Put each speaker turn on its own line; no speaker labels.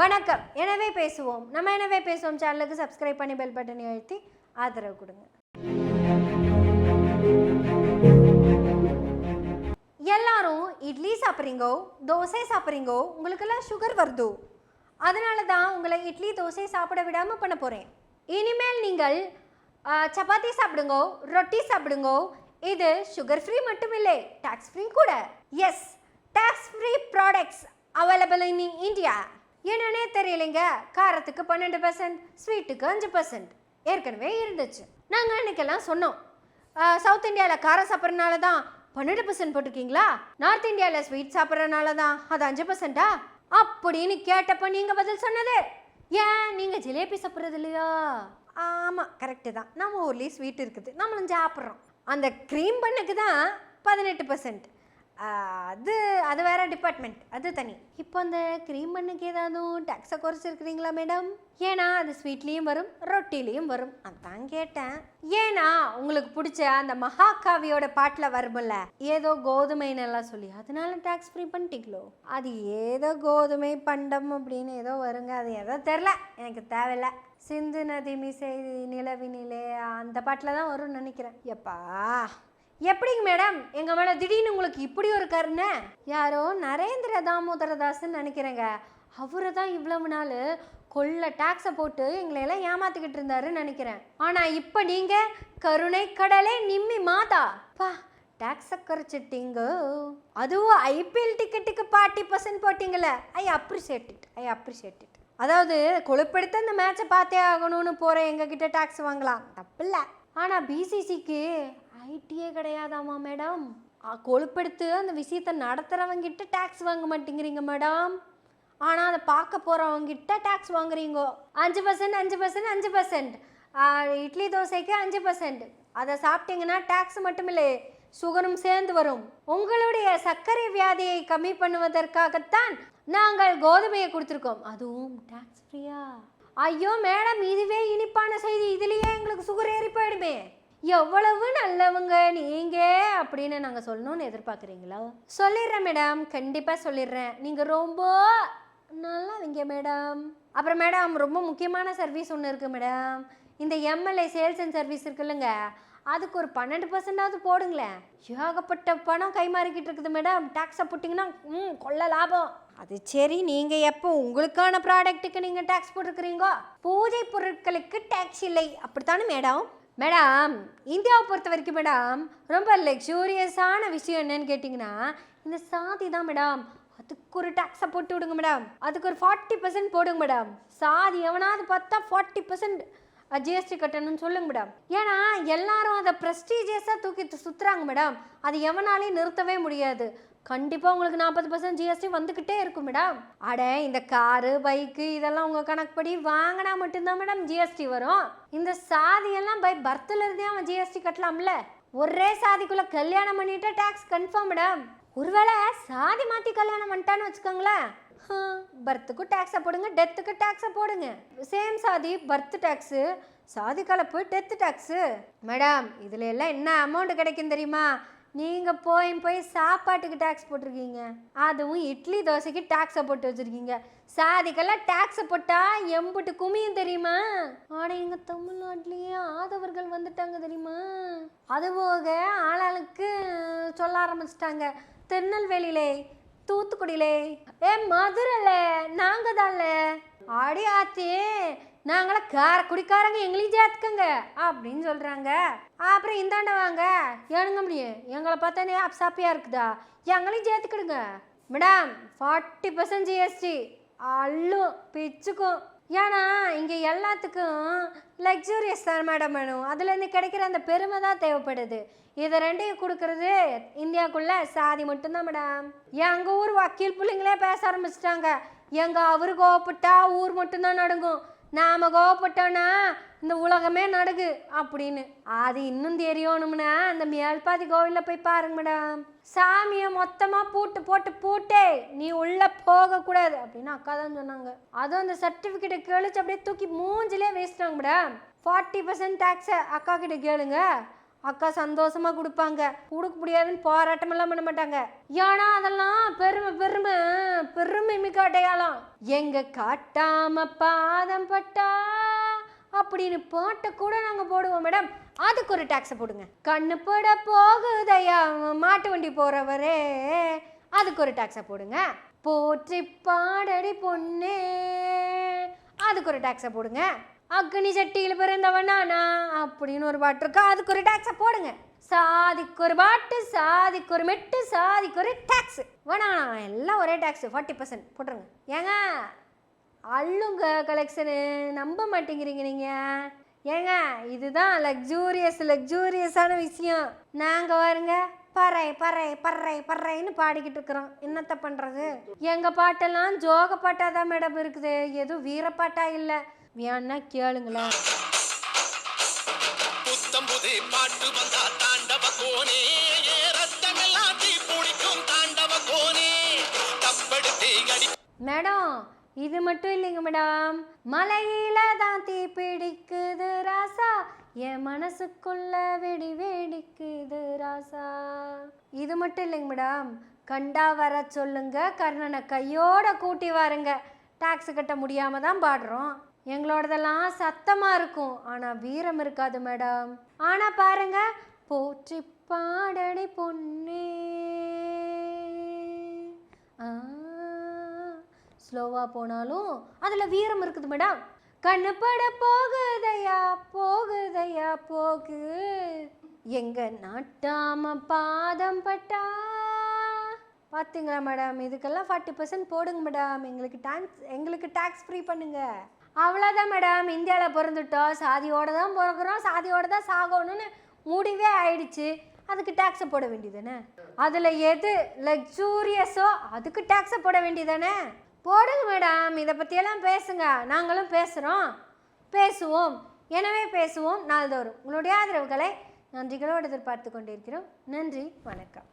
வணக்கம். எனவே பேசுவோம். நம்ம எனவே பேசுவோம். சேனலுக்கு சப்ஸ்கிரைப் பண்ணி பெல் பட்டனை அழுத்தி ஆதரவு கொடுங்க. எல்லாரும் இட்லி சாப்பிட்றீங்கோ? தோசை சாப்பிட்றீங்கோ? உங்களுக்கெல்லாம் சுகர் வருதோ? அதனால தான் உங்களை இட்லி தோசை சாப்பிட விடாமல் பண்ண போகிறேன் இனிமேல் நீங்கள் சப்பாத்தி சாப்பிடுங்கோ? ரொட்டி சாப்பிடுங்கோ? இது சுகர் ஃப்ரீ மட்டும் இல்லை டாக்ஸ் ஃப்ரீ கூட. Yes tax free products available in India என்னன்னே தெரியலைங்க. காரத்துக்கு பன்னெண்டு பர்சன்ட் ஸ்வீட்டுக்கு அஞ்சு பர்சன்ட் ஏற்கனவே இருந்துச்சு. நாங்கள் அன்னைக்கெல்லாம் சொன்னோம். சவுத் இந்தியாவில் காரம் சாப்பிட்றதுனால தான் பன்னெண்டு பர்சன்ட் போட்டிருக்கீங்களா? நார்த் இந்தியாவில் ஸ்வீட் சாப்பிட்றதுனால தான் அது அஞ்சு பர்சன்ட்டா அப்படின்னு கேட்டப்ப நீங்கள் பதில் சொன்னது. ஏன்? நீங்கள் ஜிலேபி சாப்பிட்றது இல்லையா? ஆமாம் கரெக்டு தான். நம்ம ஊர்லேயும் ஸ்வீட் இருக்குது. நம்மளும் சாப்பிட்றோம். அந்த க்ரீம் பண்ணுக்கு தான் பதினெட்டு பர்சன்ட் அது அது வேற டிபார்ட்மெண்ட் அது தனி. இப்போ அந்த க்ரீம் பண்ணுக்கு ஏதாவது டேக்ஸை குறைச்சிருக்கிறீங்களா மேடம் ஏன்னா அது ஸ்வீட்லேயும் வரும் ரொட்டிலையும் வரும். அதான் கேட்டேன். ஏன்னா உங்களுக்கு பிடிச்ச அந்த மகாகாவியோட பாட்டில் வரும்ல ஏதோ கோதுமைன்னெல்லாம் சொல்லி அதனால டேக்ஸ் ஃப்ரீ பண்ணிட்டீங்களோ? அது ஏதோ கோதுமை பண்டம் அப்படின்னு ஏதோ வருங்க அது ஏதோ தெரில எனக்கு தேவையில்லை. சிந்து நதி மிசை நிலவினிலே அந்த பாட்டில் தான் வரும்னு நினைக்கிறேன். எப்பா எப்படிங்க மேடம்? எங்கள் மேடம் திடீர்னு உங்களுக்கு இப்படி ஒரு கருணை? யாரோ நரேந்திர தாமோதரதாஸ்ன்னு நினைக்கிறேங்க. அவரை தான் இவ்வளவு நாள் கொள்ள டாக்ஸை போட்டு எங்களை எல்லாம் ஏமாத்திக்கிட்டு இருந்தாருன்னு நினைக்கிறேன். ஆனால் இப்போ நீங்கள் கருணை கடலே நிம்மி மாதா. பா டாக்ஸை குறைச்சிட்டீங்க. அதுவும் ஐபிஎல் டிக்கெட்டுக்கு forty percent போட்டிங்களே I appreciate it I appreciate it அதாவது கொழுப்பெடுத்து அந்த மேட்சை பார்த்தே ஆகணும்னு போகிற எங்ககிட்ட டாக்ஸ் வாங்கலாம். தப்பில்லை. ஆனால் பிசிசிக்கு ஐடியே கிடையாதாமா மேடம். கொழுப்பெடுத்து அந்த விஷயத்தை நடத்துகிறவங்கிட்ட டேக்ஸ் வாங்க மாட்டேங்கிறீங்க மேடம். ஆனால் அதை பார்க்க போகிறவங்கிட்ட டேக்ஸ் வாங்குறீங்கோ. அஞ்சு பர்சன்ட் அஞ்சு பர்சன்ட் அஞ்சு பர்சன்ட் இட்லி தோசைக்கு அஞ்சு பர்சன்ட் அதை சாப்பிட்டீங்கன்னா டேக்ஸ் மட்டும் இல்லை சுகரும் சேர்ந்து வரும். உங்களுடைய சர்க்கரை வியாதியை கம்மி பண்ணுவதற்காகத்தான் நாங்கள் கோதுமையை கொடுத்துருக்கோம். அதுவும் டேக்ஸ் ஃப்ரீயா ஐயோ மேடம் இதுவே இனிப்பான செய்தி. இதுலேயே எங்களுக்கு சுகர் ஏறி போயிடுமே. எவ்வளவு நல்லவங்க நீங்க அப்படின்னு நாங்கள் சொல்லணும்னு எதிர்பார்க்குறீங்களா? சொல்லிடுறேன் மேடம் கண்டிப்பாக சொல்லிடுறேன். நீங்கள் ரொம்ப நல்லவங்க மேடம் அப்புறம் மேடம் ரொம்ப முக்கியமான சர்வீஸ் ஒன்று இருக்குது மேடம் இந்த எம்எல்ஏ சேல்ஸ் அண்ட் சர்வீஸ் இருக்குல்லங்க அதுக்கு ஒரு பன்னெண்டு பர்சன்டாவது போடுங்களேன். ஏகப்பட்ட பணம் கைமாறிக்கிட்டு இருக்குது மேடம் டேக்ஸை போட்டிங்கன்னா ம் கொள்ள லாபம். அது சரி நீங்கள் எப்போ உங்களுக்கான ப்ராடக்ட்டுக்கு நீங்கள் டேக்ஸ் போட்டிருக்கிறீங்கோ? பூஜை பொருட்களுக்கு டேக்ஸ் இல்லை. அப்படித்தானே மேடம் மேடம் இந்தியாவை பொறுத்த வரைக்கும் மேடம் ரொம்ப லக்ஸூரியஸான விஷயம் என்னன்னு கேட்டிங்கன்னா இந்த சாதி தான் மேடம் அதுக்கு ஒரு டேக்ஸை போட்டு விடுங்க மேடம் அதுக்கு ஒரு ஃபார்ட்டி பர்சன்ட் போடுங்க மேடம் சாதி எவனாவது பார்த்தா ஃபார்ட்டி பர்சன்ட் ஜிஎஸ்டி கட்டணும்னு சொல்லுங்க மேடம் ஏன்னா எல்லாரும் அதை ப்ரெஸ்டீஜியஸாக தூக்கி சுற்றுறாங்க மேடம் அது எவனாலையும் நிறுத்தவே முடியாது. கண்டிப்பாக உங்களுக்கு நாற்பது பர்சன்ட் ஜிஎஸ்டி வந்துக்கிட்டே இருக்கும் மேடம் அட இந்த காரு பைக்கு இதெல்லாம் உங்கள் கணக்குப்படி வாங்கினா மட்டும்தான் மேடம் ஜிஎஸ்டி வரும். இந்த சாதியெல்லாம் பை பர்த்தில் இருந்தே அவன் ஜிஎஸ்டி கட்டலாம்ல. ஒரே சாதிக்குள்ளே கல்யாணம் பண்ணிட்டு டேக்ஸ் கன்ஃபார்ம் மேடம் ஒருவேளை சாதி மாற்றி கல்யாணம் பண்ணிட்டான்னு வச்சுக்கோங்களேன். பர்த்துக்கும் டேக்ஸை போடுங்க டெத்துக்கு டேக்ஸை போடுங்க. சேம் சாதி பர்த் டேக்ஸு சாதி கலப்பு டெத்து டேக்ஸு மேடம் இதில் எல்லாம் என்ன அமௌண்ட் கிடைக்கும் தெரியுமா? நீங்கள் போய் போய் சாப்பாட்டுக்கு டேக்ஸ் போட்டிருக்கீங்க. அதுவும் இட்லி தோசைக்கு டேக்ஸை போட்டு வச்சுருக்கீங்க. சாதிக்கெல்லாம் டேக்ஸை போட்டால் எம்புட்டு குமியும் தெரியுமா? ஆனால் எங்கள் தமிழ்நாட்டிலேயே ஆதவர்கள் வந்துட்டாங்க தெரியுமா? அது போக ஆளாளுக்கு சொல்ல ஆரம்பிச்சிட்டாங்க. திருநெல்வேலியிலே தூத்துக்குடியிலே. ஏ மதுரைல நாங்க தான்ல ஆடி ஆத்தி நாங்களாம் கார குடிக்காரங்க எங்களையும் சேர்த்துக்கங்க அப்படின்னு சொல்றாங்க. அப்புறம் இந்தாண்ட வாங்க. ஏனுங்க முடியும் எங்களை பார்த்தானே அப்சாப்பியா இருக்குதா? எங்களையும் சேர்த்துக்கிடுங்க. மேடம் ஃபார்ட்டி பர்சன்ட் ஜிஎஸ்டி அள்ளும் பிச்சுக்கும். ஏன்னா இங்கே எல்லாத்துக்கும் லக்ஸூரியஸ் தான் மேடம் வேணும். அதுலேருந்து கிடைக்கிற அந்த பெருமை தான் தேவைப்படுது. இதை ரெண்டையும் கொடுக்கறது இந்தியாவுக்குள்ள சாதி மட்டும்தான் மேடம் எங்கள் ஊர் வக்கீல் பிள்ளைங்களே பேச ஆரம்பிச்சிட்டாங்க. எங்கள் அவரு கோவப்பட்டா ஊர் மட்டும்தான் நடுங்கும். நாம கோவப்பட்டோன்னா இந்த உலகமே நடுகு அப்படின்னு. அது இன்னும் தெரியணும்னா அந்த மேல்பாதி கோவிலில் போய் பாருங்க மேடம். சாமியை மொத்தமாக பூட்டு போட்டு பூட்டே நீ உள்ளே போகக்கூடாது அப்படின்னு அக்கா தான் சொன்னாங்க. அதுவும் அந்த சர்டிஃபிகேட்டை கேளுச்சு அப்படியே தூக்கி மூஞ்சிலே வேஸ்ட்டாங்க மேடம். ஃபார்ட்டி பர்சன்ட் டேக்ஸை அக்கா கிட்ட கேளுங்க. அக்கா சந்தோஷமா கொடுப்பாங்க. கொடுக்க முடியாதுன்னு போராட்டமெல்லாம் பண்ண மாட்டாங்க. ஏன்னா அதெல்லாம் பெருமை பெருமை பெருமை மிக்க அடையாளம். எங்க காட்டாம பாதம் பட்டா? அப்படின்னு பாட்டை கூட நாங்கள் போடுவோம் மேடம். அதுக்கு ஒரு டாக்ஸை போடுங்க. கண்ணு பட போகுதையா? மாட்டு வண்டி போகிறவரே அதுக்கு ஒரு டாக்ஸை போடுங்க. போற்றி பாடடி பொண்ணே. அதுக்கு ஒரு டாக்ஸை போடுங்க. அக்னி சட்டியில் பிறந்தவனானா அப்படின்னு ஒரு பாட்டு இருக்கா. அதுக்கு ஒரு டேக்ஸை போடுங்க. சாதிக்கு ஒரு பாட்டு சாதிக்கு ஒரு மெட்டு சாதிக்கு ஒரு டேக்ஸ் வேணாம் எல்லாம் ஒரே டேக்ஸ் ஃபார்ட்டி பர்சன்ட் போட்டுருங்க. ஏங்க அள்ளுங்க கலெக்ஷனு நம்ப மாட்டேங்கிறீங்க நீங்கள் ஏங்க இதுதான் லக்ஸூரியஸ் லக்ஸூரியஸான விஷயம். நாங்கள் வருங்க பறை பறை பறை பறைன்னு பாடிக்கிட்டு இருக்கிறோம். என்னத்த பண்ணுறது எங்கள் பாட்டெல்லாம் ஜோக பாட்டாக தான் மேடம் இருக்குது. எதுவும் வீரப்பாட்டாக இல்லை. வேணா கேளுங்களேன்.
புத்தம்புது பாட்டு வந்தா தாண்டவ கோனே. ரத்தமெல்லாம் தீ தாண்டவ கோனே. தப்படுத்தே அடி
மேடம் இது மட்டும் இல்லைங்க மேடம். மலையில தான் தீ பிடிக்குது ராசா. என் மனசுக்குள்ள வெடி வெடிக்குது ராசா. இது மட்டும் இல்லைங்க மேடம். கண்டா வர சொல்லுங்க. கர்ணனை கையோட கூட்டி வாருங்க. டாக்ஸ் கட்ட முடியாம தான் பாடுறோம். எங்களோடதெல்லாம் சத்தமாக இருக்கும். ஆனால் வீரம் இருக்காது மேடம். ஆனால் பாருங்க போற்றி பாடடி பொன்னே. ஆ ஸ்லோவாக போனாலும் அதில் வீரம் இருக்குது மேடம். கண்ணுப்பட போகுதையா போகுதையா போகு. எங்க நாட்டாம பாதம் பட்டா. பார்த்தீங்களா மேடம்? இதுக்கெல்லாம் ஃபார்ட்டி பர்சன்ட் போடுங்க மேடம். எங்களுக்கு டேக்ஸ் எங்களுக்கு டேக்ஸ் ஃப்ரீ பண்ணுங்க. அவ்வளோதான் மேடம் இந்தியாவில் பிறந்துட்டோம். சாதியோடு தான் பிறக்கிறோம். சாதியோடு தான் சாகணும்னு முடிவே ஆயிடுச்சு. அதுக்கு டேக்ஸை போட வேண்டியதானே அதில் எது லக்ஸூரியஸோ அதுக்கு டேக்ஸை போட வேண்டியதானே போடுங்க மேடம் இதை பற்றியெல்லாம் பேசுங்க. நாங்களும் பேசுகிறோம் பேசுவோம். எனவே பேசுவோம் நாள்தோறும். உங்களுடைய ஆதரவுகளை நன்றிகளோடு எதிர்பார்த்து கொண்டிருக்கிறோம். நன்றி. வணக்கம்.